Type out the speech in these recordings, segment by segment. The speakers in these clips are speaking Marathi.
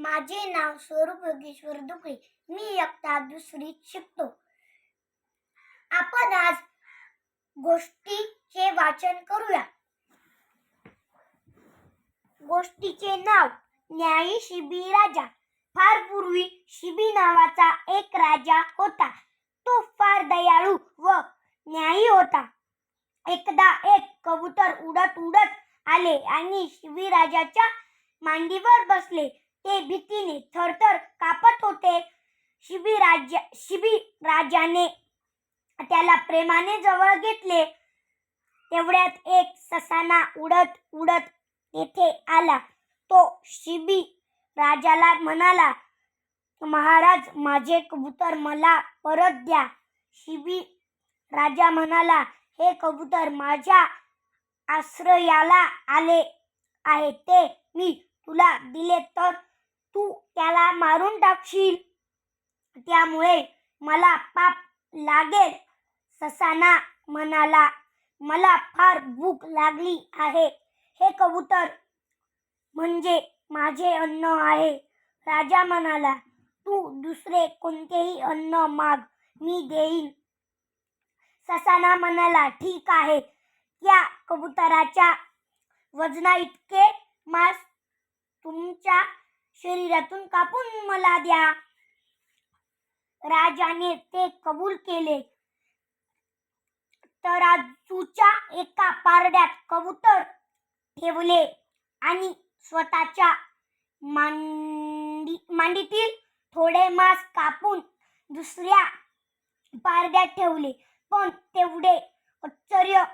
माझे नाव स्वरूप योगेश्वर दुकळे मी इयत्ता दुसरीत शिकतो. आपण आज गोष्टीचे वाचन करूया. गोष्टीचे नाव न्यायी शिबी राजा. फार पूर्वी शिबी नावाचा एक राजा होता. तो फार दयाळू व न्यायी होता. एकदा एक कबूतर उडत उडत आले आणि शिबी राजाच्या मांडीवर बसले. ते भीतीने थरथर कापत होते. शिबी शिबिराजाने शिबी राजाने त्याला प्रेमाने जवळ घेतले. तेवढ्यात एक ससाना उडत उडत येथे आला. तो शिबी राजाला म्हणाला महाराज माझे कबूतर मला परत द्या. शिबी राजा म्हणाला हे कबूतर माझ्या आश्रयाला आले आहे. ते मी त्याला मारून टाकशील. त्यामुळे मला पाप लागेल ससाना म्हणाला. मला फार भूक लागली आहे. हे कबूतर म्हणजे माझे अन्न आहे. राजा म्हणाला तू दुसरे कोणतेही अन्न माग मी देईन. ससाना म्हणाला ठीक आहे. त्या कबुतराच्या वजना इतके मांस तुमच्या शरीरातून कापून मला द्या. राजाने ते कबूल केले. तराजूच्या एका पारड्यात कबूतर ठेवले आणि स्वतःच्या मांडी मांडीतील थोडे मांस कापून दुसऱ्या पारड्यात ठेवले. पण तेवढे आश्चर्य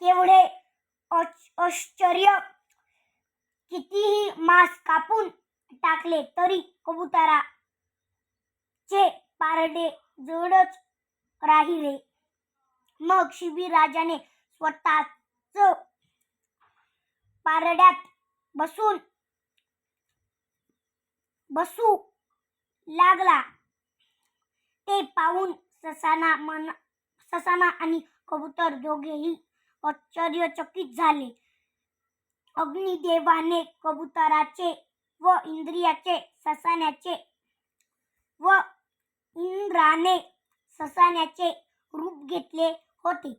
केवढे आश- आश्चर्य कितीही मांस कापून टाकले तरी कबुतराचे पारडे जडच राहिले. मग शिबी राजाने स्वतःच पारड्यात बसून बसू लागला. ते पाहून ससाना मन ससाना आणि कबूतर दोघेही आश्चर्यचकित झाले. अग्निदेवाने कबुतराचे व इंद्रियाचे ससाण्याचे व इंद्राने ससाण्याचे रूप घेतले होते.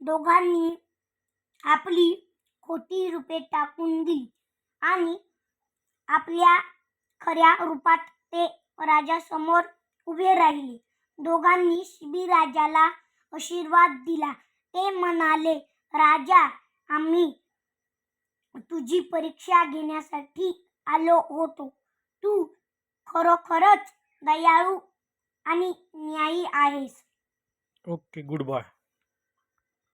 दोघांनी आपली खोटी रूपे टाकून दिली आणि आपल्या खऱ्या रूपात ते राजासमोर उभे राहिले. दोघांनी शिबीराजाला आशीर्वाद दिला. ते म्हणाले राजा आम्ही तुझी परीक्षा घेण्यासाठी आलो होतो. तू खरोखरच दयाळू आणि न्यायी आहेस. Okay goodbye.